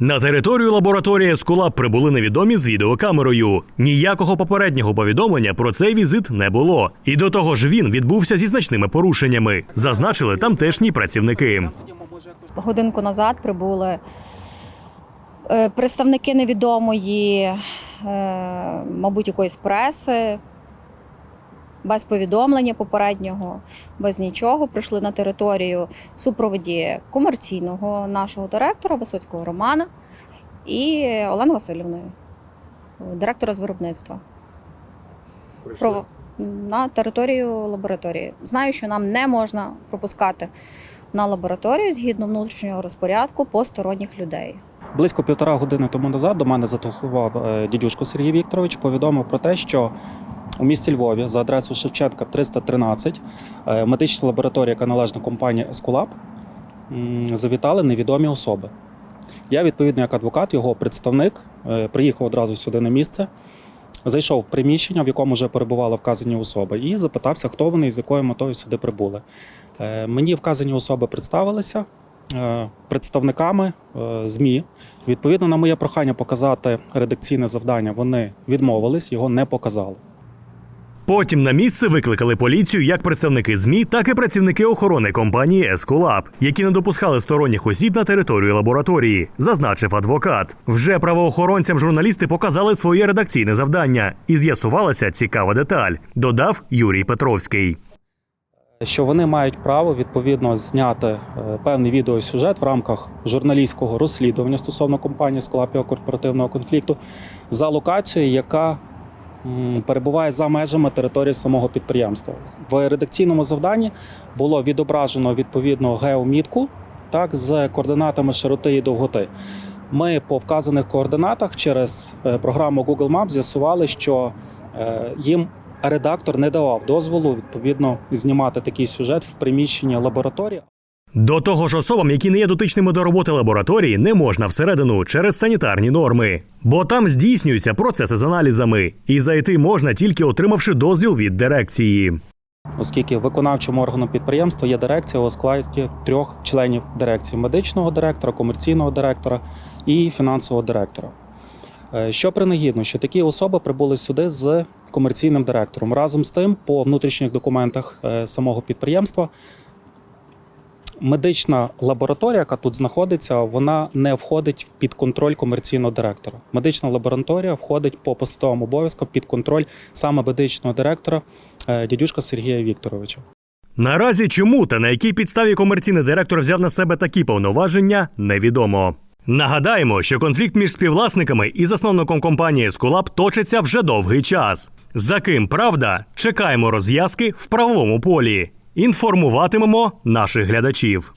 На територію лабораторії Ескулап прибули невідомі з відеокамерою. Ніякого попереднього повідомлення про цей візит не було. І до того ж він відбувся зі значними порушеннями, зазначили тамтешні працівники. годинку назад прибули е, представники невідомої, е, мабуть, якоїсь преси, без повідомлення попереднього, без нічого. Прийшли на територію супроводі комерційного нашого директора Висоцького Романа і Олени Васильівною, директора з виробництва. Про, на територію лабораторії. Знаю, що нам не можна пропускати на лабораторію згідно внутрішнього розпорядку посторонніх людей. Близько півтора години тому назад до мене зателефонував е, дідюшко Сергій Вікторович, повідомив про те, що у місті Львові за адресою Шевченка 313 е, медична лабораторія, яка належна компанії Ескулап, завітали невідомі особи. Я, відповідно, як адвокат, його представник, е, приїхав одразу сюди на місце, зайшов в приміщення, в якому вже перебували вказані особи, і запитався, хто вони і з якою метою сюди прибули. Е, Мені вказані особи представилися представниками ЗМІ. Відповідно на моє прохання показати редакційне завдання, вони відмовились, його не показали. Потім на місце викликали поліцію як представники ЗМІ, так і працівники охорони компанії Ескулап, які не допускали сторонніх осіб на територію лабораторії, зазначив адвокат. Вже правоохоронцям журналісти показали своє редакційне завдання, і з'ясувалася цікава деталь. Додав Юрій Петровський. Що вони мають право відповідно зняти е, певний відеосюжет в рамках журналістського розслідування стосовно компанії Склапіо корпоративного конфлікту за локацією, яка перебуває за межами території самого підприємства. В редакційному завданні було відображено відповідно геомітку так з координатами широти і довготи. Ми по вказаних координатах через е, програму Google Maps з'ясували, що е, їм редактор не давав дозволу відповідно знімати такий сюжет в приміщенні лабораторії. До того ж, особам, які не є дотичними до роботи лабораторії, не можна всередину через санітарні норми, бо там здійснюються процеси з аналізами, і зайти можна тільки отримавши дозвіл від дирекції. оскільки виконавчим органом підприємства є дирекція у складі трьох членів дирекції: медичного директора, комерційного директора і фінансового директора. Е, Що принагідно, що такі особи прибули сюди з комерційним директором. Разом з тим, по внутрішніх документах е, самого підприємства, медична лабораторія, яка тут знаходиться, вона не входить під контроль комерційного директора. Медична лабораторія входить по посадовим обов'язкам під контроль саме медичного директора е, дядюшка Сергія Вікторовича. Наразі чому та на якій підставі комерційний директор взяв на себе такі повноваження, невідомо. Нагадаємо, що конфлікт між співвласниками і засновником компанії Скулап точиться вже довгий час. За ким правда, чекаємо розв'язки в правовому полі. Інформуватимемо наших глядачів.